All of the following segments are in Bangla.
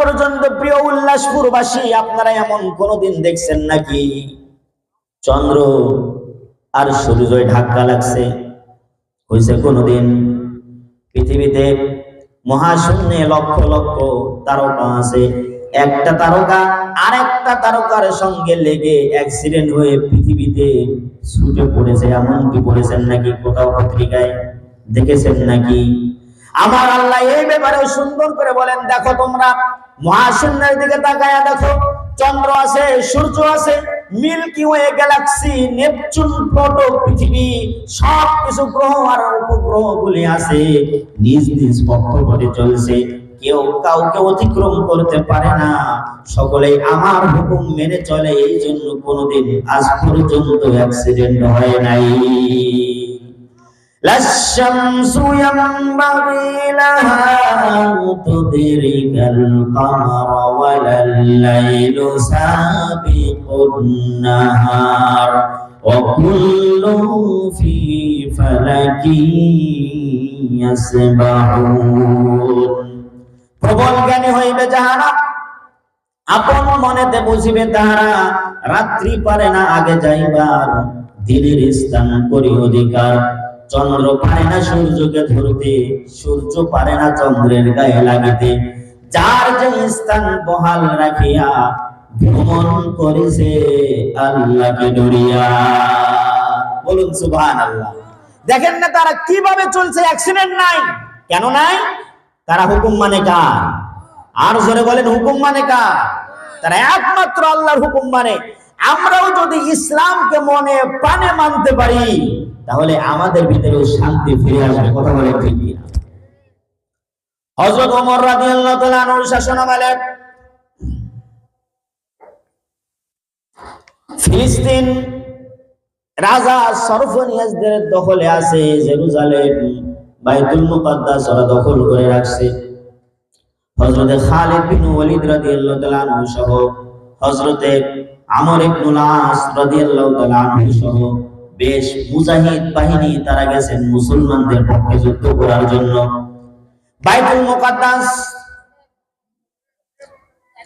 পর্যন্ত প্রিয় উল্লাসপুরবাসী, আপনারা এমন কোনদিন দেখছেন নাকি? চন্দ্র আর সূর্যয় ধাক্কা লাগছে। হয়েছে কোনদিন? পৃথিবীতে মহাশূন্যে লক্ষ লক্ষ তারকা আছে। একটা তারকা আরেকটা তারকার সঙ্গে লেগে অ্যাক্সিডেন্ট হয়ে পৃথিবীতে ছুটে পড়েছে। এমনকি পড়েছেন নাকি? কোথাও পত্রিকায় দেখেছেন নাকি? আমার আল্লাহ এই ব্যাপারে সুন্দর করে বলেন, দেখো তোমরা মহাশূন্যের দিকে তাকায়া দেখো, চন্দ্র আছে, সূর্য আছে, Milky Way galaxy, Neptune Pluto পৃথিবী সব কিছু গ্রহ আর উপগ্রহ গুলি আছে। নিজ নিজ পক্ষ করে চলছে। কেউ কাউকে অতিক্রম করতে পারে না। সকলেই আমার হুকুম মেনে চলে এই জন্য কোনোদিন আজ পর্যন্ত অ্যাক্সিডেন্ট হয় নাই। لا الشمس ينبغي لها أن تدرك القمر ولا الليل سابق النهار وكل في فلك يسبحون প্রবল জ্ঞানী হইবে যাহারা আপন মনেতে বুঝিবে তাহারা রাত্রি পারে না আগে যাইবার দিনের স্থান করি অধিকার চন্দ্র পারে না সূর্যকে ধরতে, সূর্য পারে না চন্দ্রের গায়ে লাগাতে। যার যে স্থান বহাল রাখিয়া ভ্রমণ করেছে, আল্লাহকে ডরিয়া। বলুন সুবহান আল্লাহ দেখেন না তারা কীভাবে চলছে অ্যাক্সিডেন্ট নাই। কেন নাই? তারা হুকুম মানে কার? আর জোরে বলেন, হুকুম মানে কার? তারা একমাত্র আল্লাহর হুকুম মানে। আমরাও যদি ইসলামকে মনে প্রাণে মানতে পারি তাহলে আমাদের ভিতরেও শান্তি ফিরে আসবে, কথা বলে ঠিক কিনা? হযরত ওমর ফিলিস্তিন রাজা সরফনিয়াসদের দখলে আছে, জেরুজালেম, বাইতুল মুকাদ্দাস ওরা দখল করে রাখছে। হযরতে খালিদ বিন ওয়ালিদ রাদিয়াল্লাহু তাআলা আনহু সহ, হযরতে আমর ইবনুল আস রাদিয়াল্লাহু তাআলা আনহু সহ বেশ মুজাহিদ বাহিনী তারা গেছেন মুসলমানদের পক্ষে যুদ্ধ করার জন্য। বাইতুল মুকাদ্দাস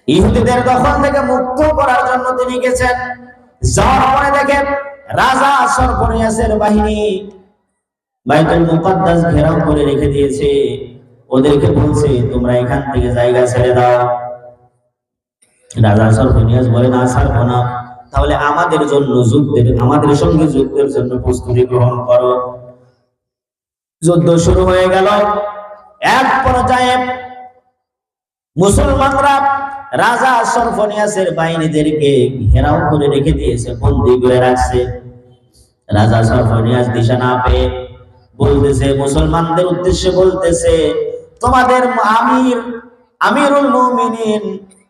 ইহুদিদের দখল থেকে মুক্ত করার জন্য তিনি গেছেন। যাওয়ার পরে দেখেন রাজা সরপরিয়াসের বাহিনী। বাইতুল মুকাদ্দাস ঘেরাও করে রেখে দিয়েছে। ওদেরকে বলছে, তোমরা এখান থেকে জায়গা ছেড়ে দাও। রাজা সরপরিয়াস বলে, না ছাড়বো না। তাহলে আমাদের জন্য যুদ্ধের, আমাদের সঙ্গে যুদ্ধের জন্য প্রস্তুতি গ্রহণ করো। যুদ্ধ শুরু হয়ে গেল। এক পর্যায়ে মুসলমানরা রাজা সরফনিয়াসের বাহিনীদেরকে ঘেরাও করে রেখে দিয়েছে, বন্দি করে রাখছে। রাজা সরফনিয়াস দিশা না পেয়ে বলতেছে, মুসলমানদের উদ্দেশ্যে বলতেছে, তোমাদের আমির, আমিরুল মুমিনিন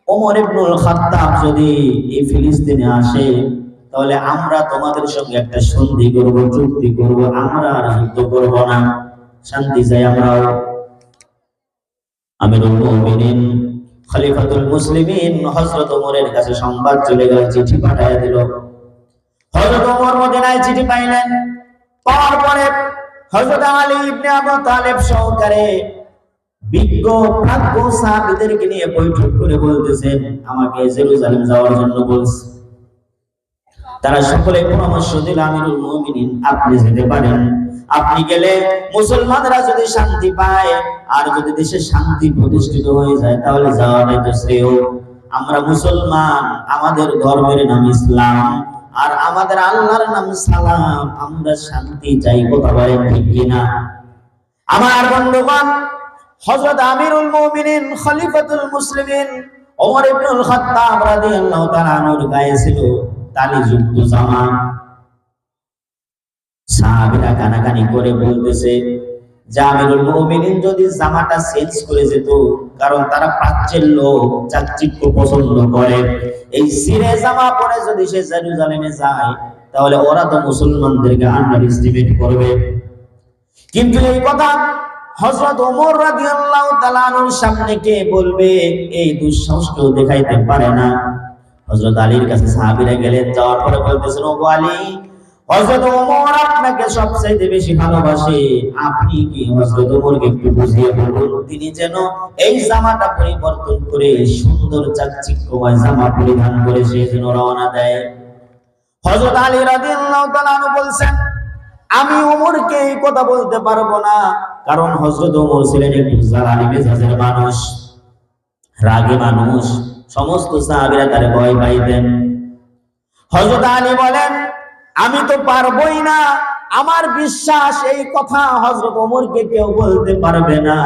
ওমর ইবনুল খাত্তাব যদি এই ফিলিস্তিনে আসে, তাহলে আমরা তোমাদের সঙ্গে একটা সন্ধি করব, চুক্তি করব, আমরা আর যুদ্ধ করব না। শান্তি চাই আমরাও। আমিরুল মুমিনিন, খলিফাতুল মুসলিমিন হযরত ওমরের কাছে সংবাদ চলে গেল, চিঠি পাঠায় দিল। হযরত ওমর মদিনায় চিঠি পাইলেন। পাওয়ার পরে হযরত আলী ইবনে আবু তালেব সহকারে বিজ্ঞ সাহাবীদেরকে নিয়ে বৈঠক করে বলতেছেন, আমাকে জেরুজালেম যাওয়ার জন্য বলছে। তারা সকলে পরামর্শ দিল, আমিরুল আপনি যেতে পারেন। আপনি গেলে মুসলমানরা যদি শান্তি পায় আর যদি দেশে শান্তি প্রতিষ্ঠিত হয়ে যায়, তাহলে যাওয়াটাই তো শ্রেয়। আমরা মুসলমান, আমাদের ধর্মের নাম ইসলাম, আর আমাদের আল্লাহর নাম সালাম। আমরা শান্তি চাই, কথা বলেন ঠিক কিনা? আমার বন্ধুগণ হযরত আমিরুল মুমিনিন, খলিফাতুল মুসলিমিন, ওমর ইবনুল খাত্তাব রাদিয়াল্লাহু তাআলা আনহুর গায়ে ছিল তালিযুক্ত জামা। সাহাবীরা কানাকানি করে বলতেছে, যে আমিরুল মুমিনিন যদি জামাটা চেঞ্জ করে যেত, কারণ তারা প্রাচ্যের লোক, চাকচিক্য পছন্দ করে। এই সিরে জামা পরে যদি সে জেরুজালেমে যায়, তাহলে ওরা তো মুসলমানদেরকে আন্ডার এস্টিমেট করবে। কিন্তু এই কথা হযরত ওমর রাদিয়াল্লাহু তাআলা আনহুর সামনে কে বলবে, এই দুঃসাহস কেউ দেখাইতে পারে না। হযরত আলীর কাছে সাহাবীরা গেলেন, যাওয়ার পরে বলতেছেন ও আলী, হযরত ওমর আপনাকে সবচাইতে বেশি ভালোবাসে। আপনি কি হযরত ওমরকে একটু বুঝিয়ে বলুন? তিনি যেন এই জামাটা পরিবর্তন করে সুন্দর চাকচিক্যময় জামা পরিধান করে সে যেন রওনা দেয়। হযরত আলী রাদিয়াল্লাহু তাআলা বলছেন আমি ওমরকে এই কথা বলতে পারব না। কারণ হযরত ওমর ছিলেন একটু জালালি মেজাজের মানুষ, রাগী মানুষ, সমস্ত সাহাবীরা তারে ভয় পাইতেন। হযরত আলী বলেন, আমি তো পারবই না। আমার বিশ্বাস, এই কথা হযরত ওমরকে কেউ বলতে পারবে না।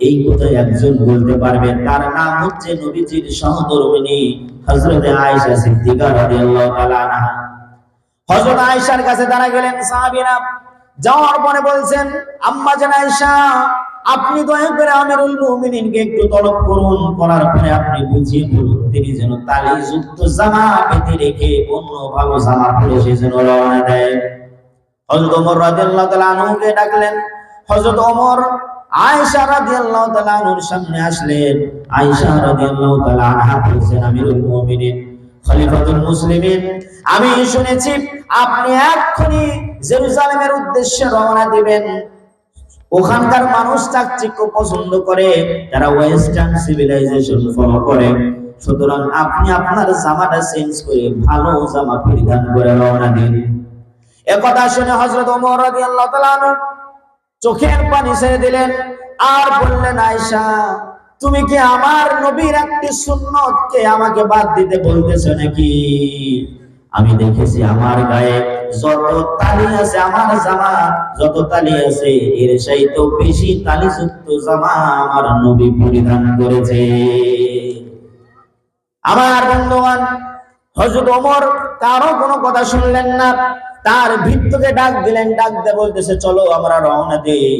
এই কথা একজন বলতে পারবে। তার নাম হচ্ছে নবীজির সহধর্মিণী হজরত আয়েশা সিদ্দিকা রাদিয়াল্লাহু তাআলা আনহা। হযরত আয়েশার কাছে তারা গেলেন সাহাবীরা। যাওয়ার পরে বলছেন, আম্মা জান আয়েশা, আপনি দয়া করে আমিরুল মুমিনিনকে একটু তলব করুন। করার পরে আপনি বুঝিয়ে বলুন, তিনি যেন তালিযুক্ত জামা পেতে রেখে অন্য ভালো জামা পরে সে যেন রওনা দেয়। হযরত ওমর রাদিয়াল্লাহু তাআলা আনহুকে ডাকলেন। হযরত ওমর, আয়েশা রাদিয়াল্লাহু তাআলা আনহুর সামনে আসলেন। আয়েশা রাদিয়াল্লাহু তাআলা আনহা বলছেন, আমিরুল মুমিনিন খলিফাতুল মুসলিমিন। আমি শুনেছি, আপনি এক্ষুনি জেরুজালেমের উদ্দেশ্যে রওনা দিবেন। ওখানকার মানুষ পছন্দ করে, তারা ওয়েস্টার্ন সিভিলাইজেশন ফলো করে। সুতরাং আপনি আপনার জামাটা চেঞ্জ করে ভালো জামা পরিধান করে রওনা দিন। একথা শুনে হযরত ওমর রাদিয়াল্লাহু চোখের পানি ছেড়ে দিলেন। আর বললেন, আয়েশা তুমি কি আমার নবীর একটি সুন্নতকে আমাকে বাদ দিতে বলতেছো নাকি? আমি দেখেছি আমার গায়ে যত তালি আছে, আমার জামা যত তালি আছে, এর চাইতে বেশি তালিযুক্ত জামা আমার নবী পরিধান করেছে। আমার বন্ধুগণ, হযরত ওমর কারও কোনো কথা শুনলেন না, তার ভিত্তকে ডাক দিলেন, ডাক দিয়ে বলতেছে, চলো আমরা রওনা দেই।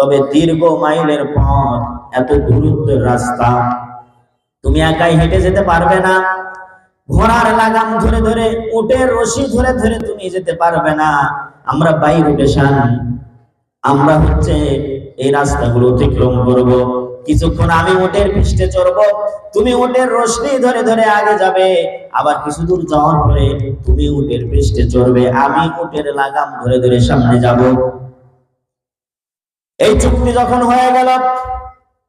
তবে দীর্ঘ মাইলের পথ, এত দূরত্বের রাস্তা। তুমি একাই হেঁটে যেতে পারবে না। ঘোড়ার লাগাম ধরে ধরে, উটের রশি ধরে ধরে তুমি যেতে পারবে না। আমরা বাই রুটেশন আমরা হচ্ছে এই রাস্তাগুলো অতিক্রম করব। কিছুক্ষণ আমি উটের পৃষ্ঠে চড়ব, তুমি উটের রশ্মি ধরে ধরে আগে যাবে। আবার কিছু দূর যাওয়ার পরে তুমি উটের পৃষ্ঠে চড়বে, আমি উটের লাগাম ধরে ধরে সামনে যাব। এই চুক্তি যখন হয়ে গেল,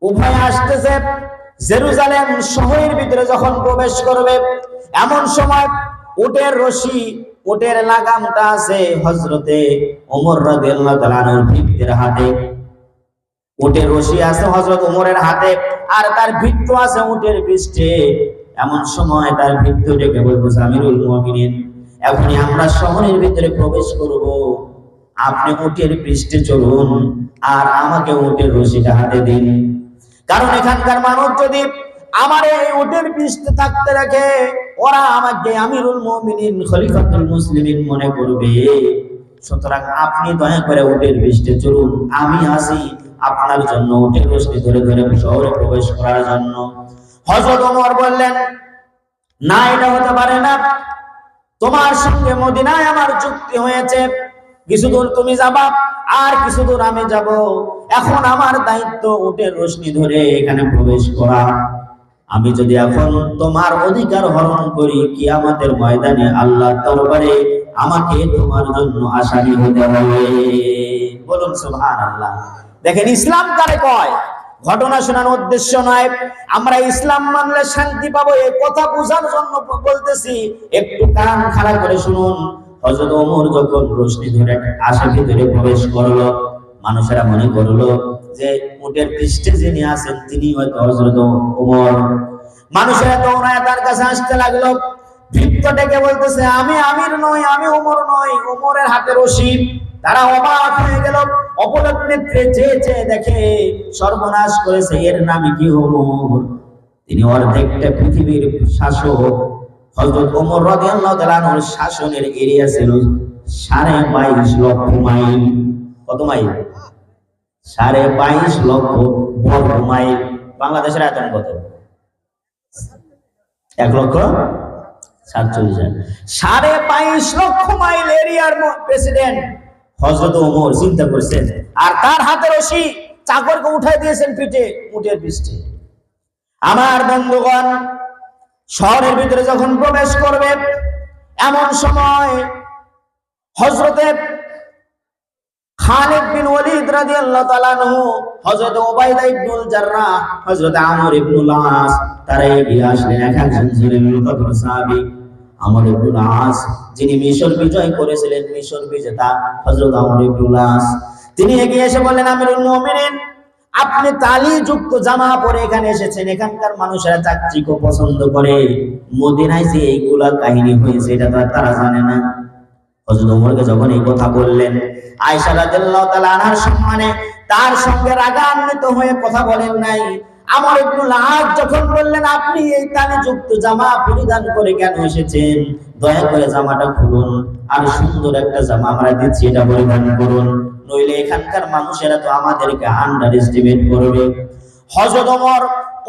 উভয় আসতেছে। জেরুজালেম শহরের ভিতরে যখন প্রবেশ করবে, এমন সময় উটের রশি, উটের লাগামটা আছে হজরতে ওমর রাদিয়াল্লাহু ভিত্তির হাতে। উটের রশি আছে হজরত ওমরের হাতে, আর তার ভিত্ত আছে উটের পৃষ্ঠে। এমন সময় তার ভিত্ত ডেকে বলব আমিরুল মুমিনিন, এখনই আমরা শহরের ভিতরে প্রবেশ করব। আপনি উটের পৃষ্ঠে চলুন আর আমাকে উটের রশিটা হাতে দিন। কারণ এখানকার মানুষ যদি আমার এই উটের পৃষ্ঠে থাকতে রাখে, ওরা আমাকে আমিরুল মুমিনিন, খলিফাতুল মুসলিমিন মনে করবে। সুতরাং আপনি দয়া করে উটের পৃষ্ঠে চলুন। আমি আসি আপনার জন্য উটের রশি ধরে ধরে শহরে প্রবেশ করার জন্য। হযরত ওমর বললেন, না, এটা হতে পারে না। তোমার সঙ্গে মদিনায় আমার চুক্তি হয়েছে। কিছু দূর তুমি যাবা, আর কিছু দূর আমি যাব। এখন আমার দায়িত্ব উটের রশ্মি ধরে এখানে প্রবেশ করা। আমি যদি এখন তোমার অধিকার হরণ করি কি আমাদের ময়দানে আল্লাহ দরবারে আমাকে তোমার জন্য আসামি হতে হবে। বলুন সুবহানাল্লাহ। দেখেন, ইসলাম কারে কয়? ঘটনা শোনানোর উদ্দেশ্য নয়। আমরা ইসলাম মানলে শান্তি পাবো, এই কথা বোঝার জন্য বলতেছি, একটু কান খাড়া করে শুনুন। হযরত ওমর যখন রশ্মি ধরে আশা ভিতরে প্রবেশ করল, মানুষেরা মনে করল যে উটের পৃষ্ঠে যিনি আছেন, তিনি হয়তো হযরত ওমর। মানুষেরা দৌড়ায় তার কাছে আসতে লাগল। বলতেছে, আমি আমির নই, আমি ওমর নই, ওমরের হাতে তারা অবাক হয়ে গেল। অপলক নেত্রে দেখে সর্বনাশ করেছে, এর নাম কি ওমর? তিনি অর্ধেকটা পৃথিবীর শাসক হযরত ওমর রাদিয়াল্লাহু তাআলা আনহুর শাসনের এরিয়া ছিল সাড়ে বাইশ লক্ষ মাইল। কত মাইল? সাড়ে বাইশ লক্ষ বর্গ মাইল। বাংলাদেশের আয়তন কত? লক্ষ সাতচল্লিশ হাজার। সাড়ে বাইশ লক্ষ মাইল এরিয়ার প্রেসিডেন্ট হজরত ওমর চিন্তা করছেন, আর তার হাতে রশি, চাকরকে উঠাই দিয়েছেন পিঠে উঠের পৃষ্ঠে। আমার বন্ধুগণ শহরের ভিতরে যখন প্রবেশ করবে, এমন সময় হজরতে খালিদ বিন ওয়ালিদ রাদিয়াল্লাহু তাআলা আনহু, হযরত উবাইদা ইবনুল জাররাহ, হযরত আমর ইবনুল আস, তারা এগিয়ে আসলেন এক একজন কত সাহাবী, আমর ইবনুল আস, যিনি মিশর বিজয় করেছিলেন, মিশর বিজেতা হযরত আমর ইবনুল আস। তিনি এগিয়ে এসে বললেন, আমিরুল মুমিনিন আপনি তালি যুক্ত জামা পরে এখানে এসেছেন, এখানকার মানুষেরা চাকচিক পছন্দ করে। মদিনায় যে এইগুলা কাহিনী হয়েছে, এটা তারা জানে না। কথা বললেন, আয়েশা রাদিয়াল্লাহু তার সঙ্গে রাগান্বিত হয়ে কথা বলেন নাই। আমার ইবনুল আজ যখন বললেন, আপনি এই তালিযুক্ত জামা পরিধান করে কেন এসেছেন? দয়া করে জামাটা খুলুন। আর সুন্দর একটা জামা আমরা দিচ্ছি, এটা পরিধান করুন। নইলে এখানকার মানুষেরা তো আমাদেরকে আন্ডার এস্টিমেট করবে ওমর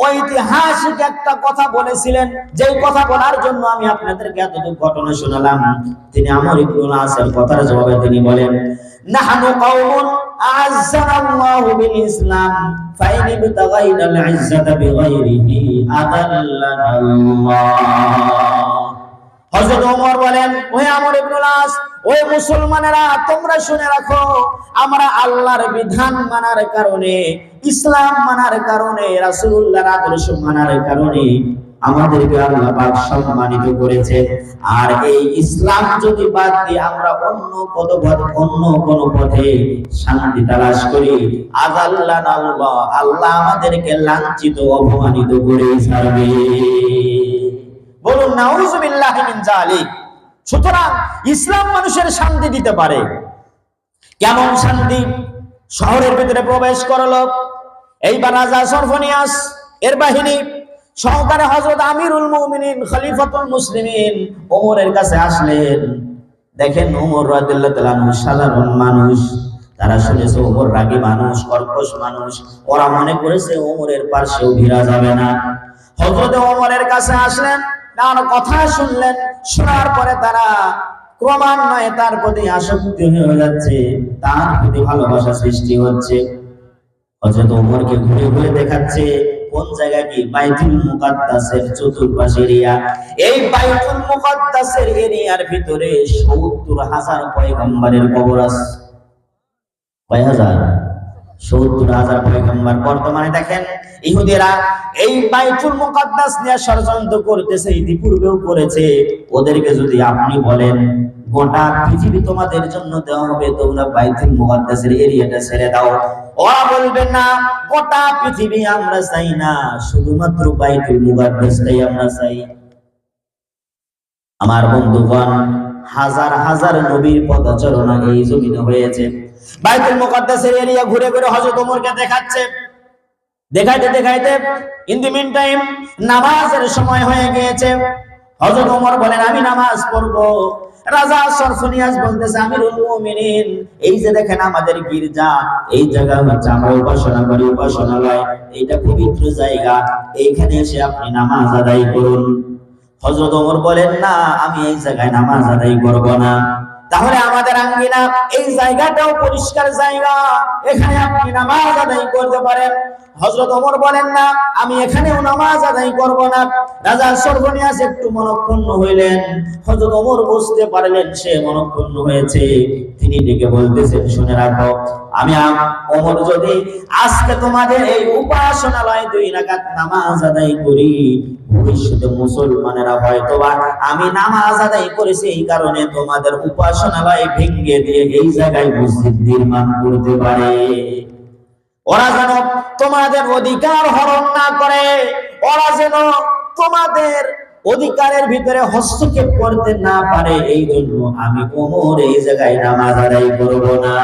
ঐতিহাসিক একটা কথা বলেছিলেন যে কথা বলার জন্য আমি আপনাদেরকে এতটুকু ঘটনা শোনালাম। তিনি আমর ইবনুল আসের কথার জবাবে তিনি বলেন, নাহনু বিল ইসলাম ফাইন বিগাইরিহি হযরত ওমর বলেন, ওহে আমর ইবনুল আস ওই মুসলমানেরা, তোমরা শুনে রাখো, আমরা আল্লাহর বিধান মানার কারণে, ইসলাম মানার কারণে, রাসূলুল্লাহর আদর্শ মানার কারণে আমাদেরকে আল্লাহ পাক সম্মানিত করেছে। আর এই ইসলাম যদি বাদ দিয়ে আমরা অন্য কত অন্য কোন পথে শান্তি তালাশ করি আল্লাহ আল্লাহ আমাদেরকে লাঞ্ছিত, অপমানিত করে ছাড়বে। বলুন, নাউজুবিল্লাহি মিন জালিক সুতরাং ইসলাম মানুষের শান্তি দিতে পারে। কেমন শান্তি? শহরের ভিতরে প্রবেশ করল এইবার রাজা সরফনিয়াস এর বাহিনী, সহকারে হযরত আমিরুল মুমিনিন, খলিফাতুল মুসলিমিন ওমরের কাছে আসলেন। দেখেন ওমর আনহু সাধারণ মানুষ। তারা শুনেছে ওমর রাগী মানুষ, কর্কশ মানুষ। ওরা মনে করেছে ওমরের পার্শ্বেও ভিড়া যাবে না। হযরত ওমরের কাছে আসলেন। তার কথা শুনলেন, শোনার পরে তারা ক্রমান্বয়ে তার প্রতি আসক্তি হয়ে যাচ্ছে, তার প্রতি ভালোবাসা সৃষ্টি হচ্ছে। হযরত ওমরকে ঘুরে ঘুরে দেখাচ্ছে কোন জায়গা কি বাইতুল মুকাদ্দাসের চতুর্পাশ এরিয়া এই বাইতুল মুকাদ্দাসের এরিয়ার ভিতরে 70 হাজার পয়গম্বরের কবর আছে। কয় হাজার? সত্তর হাজার পয়গম্বর বর্তমানে দেখেন, ইহুদিরা এই বাইতুল মুকাদ্দাস নিয়ে ষড়যন্ত্র করতেছে, ইতিপূর্বেও করেছে। ওদেরকে যদি আপনি বলেন, গোটা পৃথিবী তোমাদের জন্য দেওয়া হবে, তোমরা বাইতুল মুকাদ্দাসের এরিয়াটা ছেড়ে দাও। ওরা বলবেন না, গোটা পৃথিবী আমরা চাই না, শুধুমাত্র বাইতুল মুকাদ্দাসটাই আমরা চাই। আমার বন্ধুগণ হাজার হাজার নবীর পদচারণা এই জমিনে হয়েছে। বাইতুল মুকাদ্দাসের এরিয়া ঘুরে ঘুরে হযরত ওমরকে দেখাচ্ছে। দেখাইতে দেখাইতে ইন দি মিন টাইম নামাজের সময় হয়ে গিয়েছে। হযরত ওমর বলেন, আমি নামাজ পড়ব। রাজা সরফনিয়াস বলতেছে, আমিরুল মুমিনিন, এই যে দেখেন আমাদের গির্জা, এই জায়গা হচ্ছে আমরা উপাসনা করি, উপাসনালয়, এইটা পবিত্র জায়গা, এইখানে এসে আপনি নামাজ আদায় করুন। হযরত ওমর বলেন, না, আমি এই জায়গায় নামাজ আদায় করব না। তাহলে আমাদের আঙ্গিনা, এই জায়গাটাও পরিষ্কার জায়গা। এখানে আপনি নামাজ আদায় করতে পারেন। হযরত ওমর বলেন, না, আমি এখানেও নামাজ আদায় করব না। রাজা সর্বনিয়াস একটু মনক্ষুণ্ণ হইলেন। হজরত ওমর বুঝতে পারলেন সে মনক্ষুণ্ণ হয়েছে। তিনি ডেকে বলতেছেন, শুনে রাখো আমি ওমর যদি আজকে তোমাদের এই উপাসনালয় দুই রাকাত নামাজ আদায় করি, ভবিষ্যতে মুসলমানেরা হয়তো বা আমি নামাজ আদায় করেছি এই কারণে তোমাদের উপাসনালয় ভেঙে দিয়ে এই জায়গায় মসজিদ নির্মাণ করতে পারে। ওরা যেন তোমাদের অধিকার হরণ না করে, ওরা যেন তোমাদের অধিকারের ভিতরে হস্তক্ষেপ করতে না পারে এই জন্য আমি ওমর এই জায়গায় নামাজ আদায় করব না।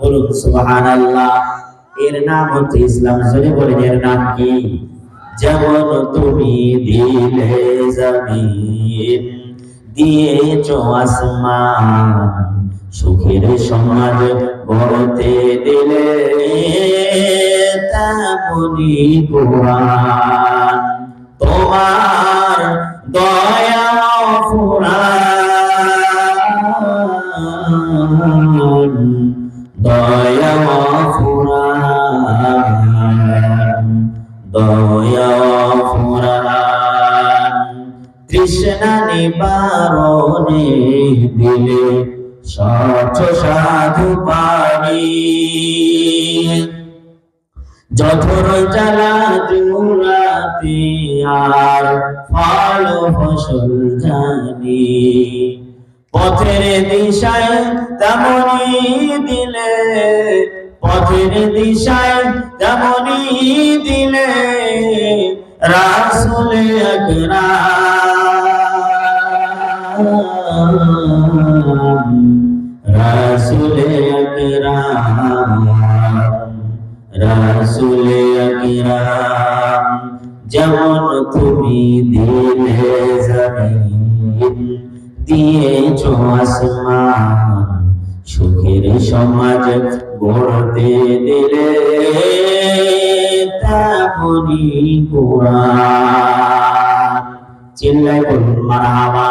বলুন, সুবহানাল্লাহ। এর নাম হচ্ছে ইসলাম। জোরে বলেন, এর নাম কি? যেমন তুমি দিলে জমিন, দিয়েছ আসমান, সুখের সমাজ গড়তে দিলে তেমনি কোরআন তোমার দয়া ফুরান দিলে স্বচ্ছ সাধু পানি যথর জ্বালা জুড়াতে আর ফল ফসল জানি, পথের দিশায় তেমনি দিলে, পথের দিশায় তেমনি দিলে রাসুল আকরাম রাসুল রাসুল যেমন তুমি দিলে জমিন, দিয়েছ আসমান, সুখের সমাজ গড়তে দিলে তেমনি কোরআন। চিল্লাই বলুন, মারহাবা।